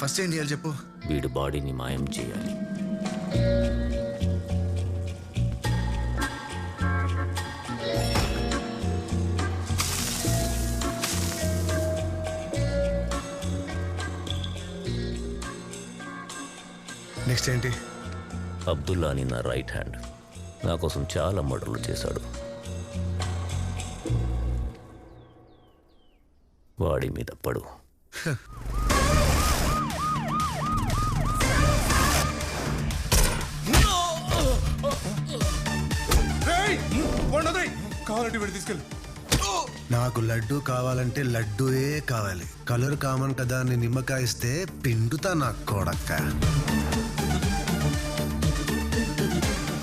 First ఏం చేయాలి చెప్పు? వీడి బాడీని మాయం చేయాలి. నెక్స్ట్ ఏంటి? అబ్దుల్లా అని నా రైట్ హ్యాండ్. నా కోసం చాలా మర్డర్లు చేశాడు. వాడి మీద పడు. వీడు తీసుకెళ్ళి. నాకు లడ్డు కావాలంటే లడ్డూయే కావాలి. కలర్ కామన్ కదా అని నిమ్మకాయ ఇస్తే పిండుతా నా కొడక్క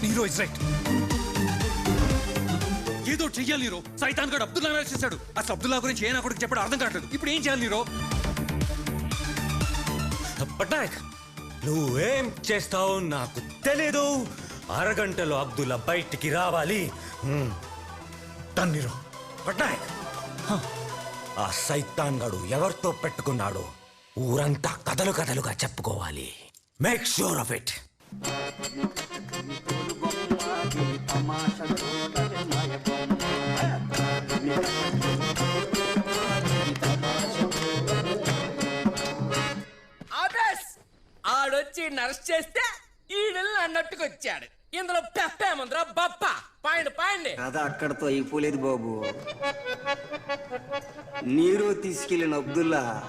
హీరో ఇస్ రైట్. ఏదో చెయ్యాలి హీరో సైతాన్ గడు అబ్దుల్లా అరెస్ట్ చేశాడు. అసలు అబ్దుల్లా గురించి ఏ నా కొడుకు చెప్పడం అర్థం కావట్లేదు. ఇప్పుడు ఏం చేయాలి హీరో పట్నాయక్ నువ్వేం చేస్తావు నాకు తెలీదు. అరగంటలో అబ్దుల్లా బయటికి రావాలి. తన్నిరు పట్నాయక్. ఆ సైతాన్ గడు ఎవరితో పెట్టుకున్నాడు ఊరంతా కథలు కథలుగా చెప్పుకోవాలి. మేక్ షూర్ ఆఫ్ ఇట్ ఆడొచ్చి నర్స్ చేస్తే ఈడల్ని అన్నట్టుకొచ్చాడు. ఇందులో పెప్పేముందిరా బప్ప. పాయండి పాయండి. కథ అక్కడతో అయిపోలేదు బాబు. నీరు తీసుకెళ్ళిన అబ్దుల్లా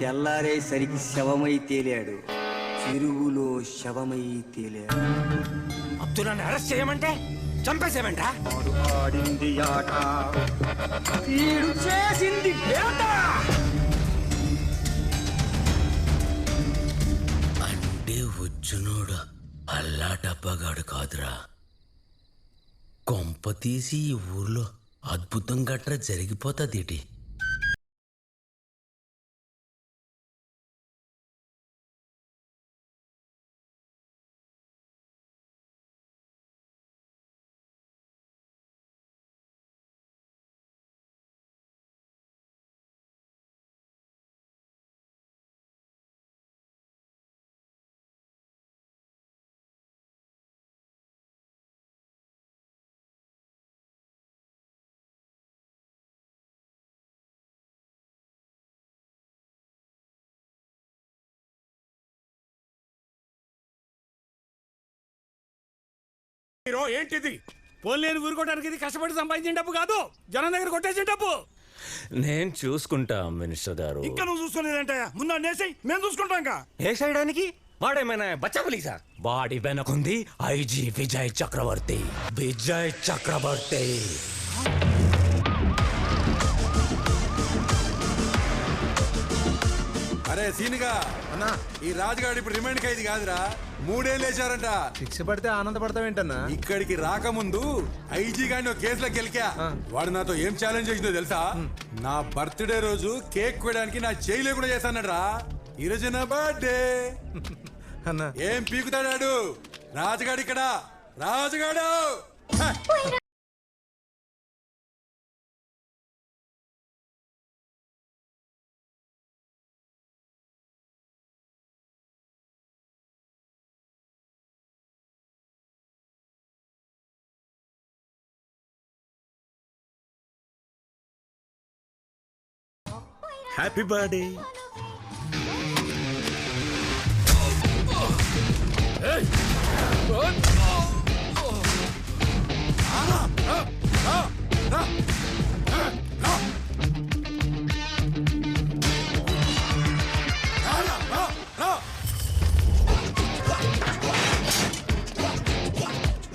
తెల్లారేసరికి శవమై తేలాడు. చెరువులో శవమై తేలాడు. అబ్దుల్లాని అరెస్ట్ చేయమంటే చంపేసేమంటా ఆడింది ఆట. ఈడు చేసింది వేట అంటే వచ్చునోడు? అల్లాటప్పగాడు కాదురా. కొంప తీసి ఈ ఊర్లో అద్భుతం గట్రా జరిగిపోతుంది హీరో ఏంటిది? పోలేని ఊరుకోవడానికి ఇది కష్టపడి సంపాదించిన డబ్బు కాదు. జనం దగ్గర కొట్టేసిన డబ్బు. నేను చూసుకుంటా మినిస్టర్ గారు. ఇంకా నువ్వు చూసుకోలేదంటే ముందు నేసి మేము చూసుకుంటాం ఇంకా. వేసేయడానికి? వాడేమైనా బచ్చబులీసా వాడి వెనకుంది ఐజీ విజయ్ చక్రవర్తి. విజయ్ చక్రవర్తి. అరే సీనిగా. అన్నా ఈ రాజుగాడు ఇప్పుడు రిమైండ్ ఖైదీ కాదురా. మూడేళ్ళు వేశారంట. శిక్ష పడితే ఆనందపడతావేంటన్నా? ఇక్కడికి రాకముందు ఐజీ గాని ఒక కేసులో గెలికా. వాడు నాతో ఏం ఛాలెంజ్ చేసిందో తెలుసా? నా బర్త్డే రోజు కేక్ కోయడానికి నా చేయి లేకుండా చేశానరా ఈ రోజు నా బర్త్డే అన్నా. ఏం పీకుతాడాడు? రాజుగాడు ఇక్కడ. రాజుగాడు! హ్యాపీ బర్త్డే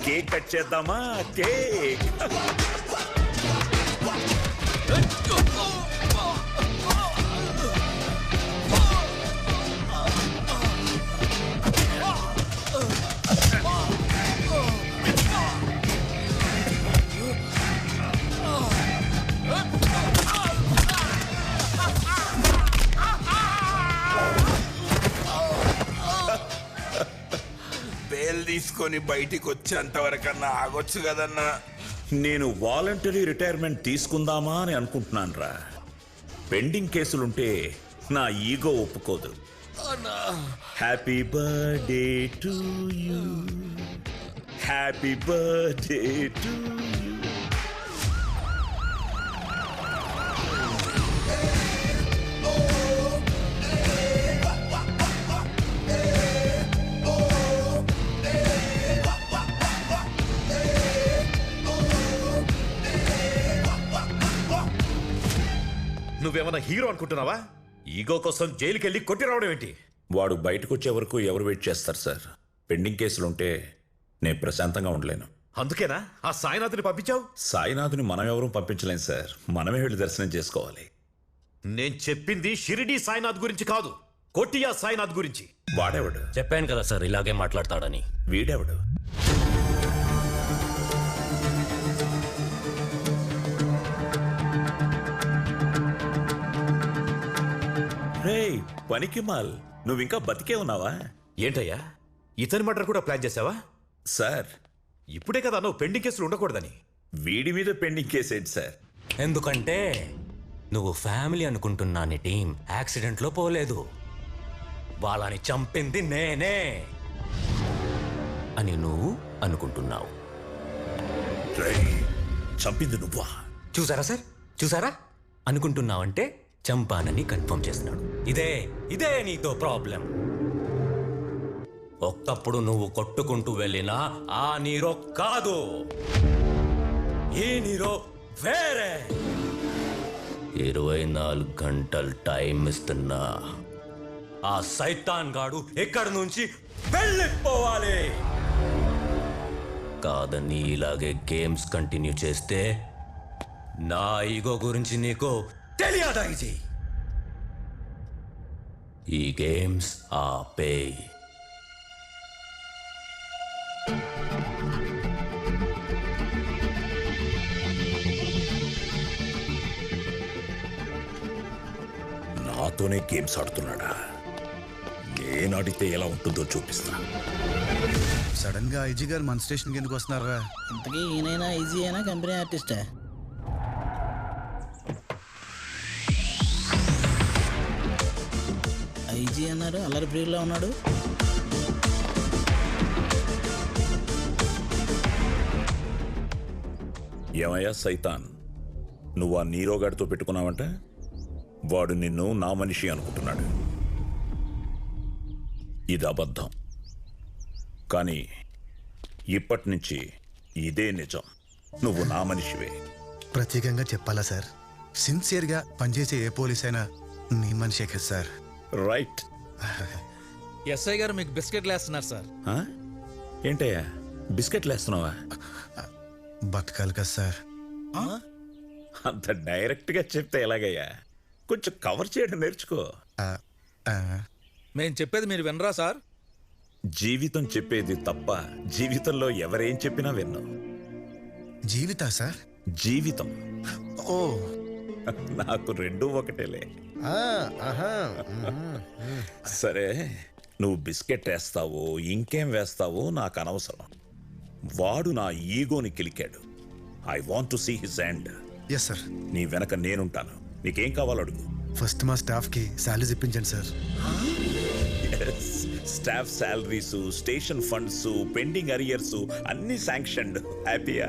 కేక్ కట్ చేద్దామా? కేక్ బేల్ తీసుకొని బయటికి వచ్చేంత వరకన్నా ఆగొచ్చు కదన్నా. నేను వాలంటరీ రిటైర్మెంట్ తీసుకుందామా అని అనుకుంటున్నాను రా పెండింగ్ కేసులుంటే నా ఈగో ఒప్పుకోదు. Happy birthday to you happy birthday to you నువ్వేమన్నా హీరో అనుకుంటున్నావా? ఈగో కోసం జైలుకి వెళ్ళి కొట్టి రావడం ఏంటి? వాడు బయటకు వచ్చే వరకు ఎవరు వెయిట్ చేస్తారు సార్? పెండింగ్ కేసులుంటే నేను ప్రశాంతంగా ఉండలేను. అందుకేనా? ఆ సాయినాథ్ని పంపించావు? సాయినాథుని మనం ఎవరూ పంపించలేం సార్. మనమే వెళ్ళి దర్శనం చేసుకోవాలి. నేను చెప్పింది షిరిడి సాయినాథ్ గురించి కాదు. కొట్టియా సాయినాథ్ గురించి. వాడెవడు? చెప్పాను కదా సార్ ఇలాగే మాట్లాడతాడని. వీడెవడు? రే పనికి మాల్ నువ్వు ఇంకా బతికే ఉన్నావా? ఏంటయ్యా? ఇతని మర్డర్ కూడా ప్లాన్ చేసావా సార్. ఇప్పుడే కదా నువ్వు పెండింగ్ కేసులు ఉండకూడదని. వీడి మీద పెండింగ్ కేసేంటి సార్? ఎందుకంటే నువ్వు ఫ్యామిలీ అనుకుంటున్నా నీ టీం యాక్సిడెంట్లో పోలేదు. వాళ్ళని చంపింది నేనే అని నువ్వు అనుకుంటున్నావు. చంపింది నువ్వా? చూసారా సార్? చూసారా? అనుకుంటున్నావంటే చంపానని కన్ఫర్మ్ చేస్తున్నాడు. ఇదే ఇదే నీతో ప్రాబ్లం. ఒక్కప్పుడు నువ్వు కొట్టుకుంటూ వెళ్ళినా ఆ నీరో కాదు. ఈ నీరో వేరే. ఇరవై నాలుగు గంటలు టైం ఇస్తున్నా. ఆ సైతాన్ గాడు ఎక్కడి నుంచి వెళ్ళిపోవాలి. కాదని ఇలాగే గేమ్స్ కంటిన్యూ చేస్తే నా ఈగో గురించి నీకు తెలియదా ఇది ఈ గేమ్స్ ఆపే. నాతోనే గేమ్స్ ఆడుతున్నాడా? నేనాడితే ఎలా ఉంటుందో చూపిస్తా. సడన్గా ఐజీ గారు మన స్టేషన్కి ఎందుకు వస్తున్నారా ఇంతకీ ఈయనైనా ఈజీ అయినా కంపెనీ ఆర్టిస్టా? ఐజీ అన్నారు అల్లరి ప్రియుల్లో ఉన్నాడు. ఏమయ్యా సైతాన్ నువ్వు ఆ నీరోగాడితో పెట్టుకున్నావంట? వాడు నిన్ను నా మనిషి అనుకుంటున్నాడు. ఇది అబద్ధం. కానీ ఇప్పటి నుంచి ఇదే నిజం. నువ్వు నా మనిషివే. ప్రత్యేకంగా చెప్పాలా సార్? సిన్సియర్గా పనిచేసే ఏ పోలీస్ అయినా నీ మనిషే కదా సార్. రైట్. ఎస్ఐ గారు మీకు బిస్కెట్లు వేస్తున్నారు సార్? ఏంటయ్యా? బిస్కెట్లు వేస్తున్నావా? బతకాలి కదా సార్. అంత డైరెక్ట్గా చెప్తే ఎలాగయ్యా? కొంచెం కవర్ చేయడం నేర్చుకో. మేము చెప్పేది మీరు వినరా సార్? జీవితం చెప్పేది తప్ప జీవితంలో ఎవరేం చెప్పినా విన్ను. జీవితా సార్? జీవితం. ఓ నాకు రెండూ ఒకటేలే. సరే నువ్వు బిస్కెట్ వేస్తావో ఇంకేం వేస్తావో నాకు అనవసరం. వాడు నా ఈగోని కిలికాడు. I want to see his end yes sir నీ వెనక నేనుంటాను. నీకేం కావాలో అడుగు. ఫస్ట్ మా స్టాఫ్కి శాలరీస్ ఇప్పించండి sir staff salaries station funds pending arrears అన్ని శాంక్షన్డ్ హ్యాపీయా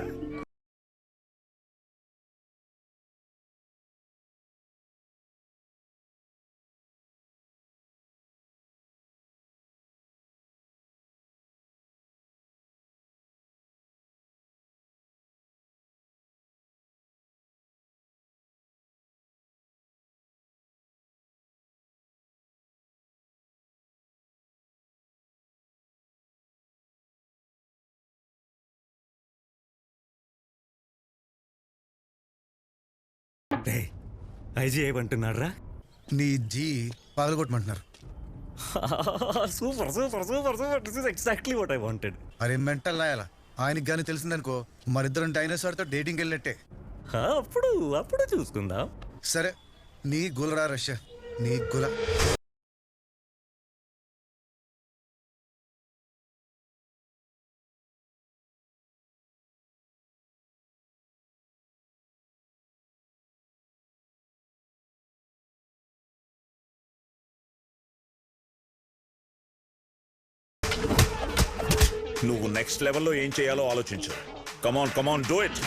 ఐజీ ఏమంటున్నారా నీ జీ పగలగొట్టమంటున్నారు. Super super super super. This is exactly what I wanted అరే మెంటల్ లాయాల ఆయనకి కానీ తెలిసిందనుకో మరిద్దరం డైనోసార్తో డేటింగ్ వెళ్ళినట్టే. అప్పుడు అప్పుడు చూసుకుందాం. సరే నీ గులరా రష్య నీ గుల. నువ్వు నెక్స్ట్ లెవెల్లో ఏం చేయాలో ఆలోచించు. Come on come on do it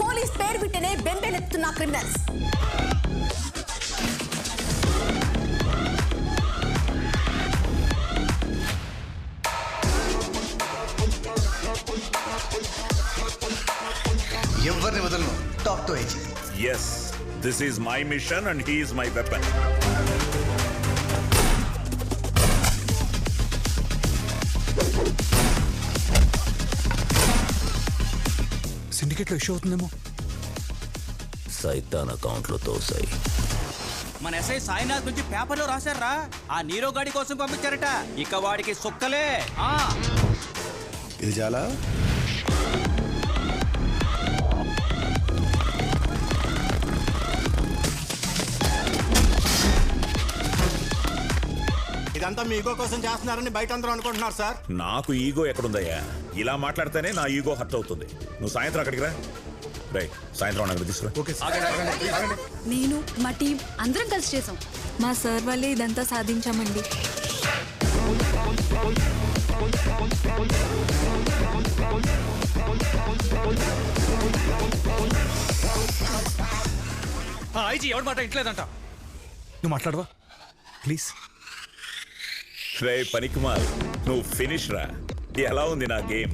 police పేరు వింటేనే బెంబేలెత్తున్న క్రిమినల్స్ ఎవరిని వదలను? Talk to yes this is my mission and he's my weapon సిండికేట్లో issue అవుతుందేమో? సైతాన్ అకౌంట్లో తోసాయి మన ఎస్ఐ సాయినాథ్ నుంచి పేపర్లో రాశారా ఆ నీరో గాడి కోసం పంపించారట. ఇక వాడికి సుక్కలే. ఆ. ఇది చాలా ఇదంతా మీ ఈగో కోసం చేస్తున్నారని బయట అందరూ అనుకుంటున్నారు సార్. నాకు ఈగో ఎక్కడుందయ్యా? ఇలా మాట్లాడితేనే నా ఈగో హర్ట్ అవుతుంది. నువ్వు సాయంత్రం అక్కడికి రా. రే సాయంత్రం అక్కడ తీసుకురా. ఓకే నేను మా టీం అందరం కలిసి చేసాం. మా సార్ వల్లే ఇదంతా సాధించామండి. ఐజీ ఎవరి మాట ఇంట్లేదంట. నువ్వు మాట్లాడవా? ప్లీజ్. రే పనికిమాల్ నువ్వు ఫినిష్ రా. ఎలా ఉంది నా గేమ్?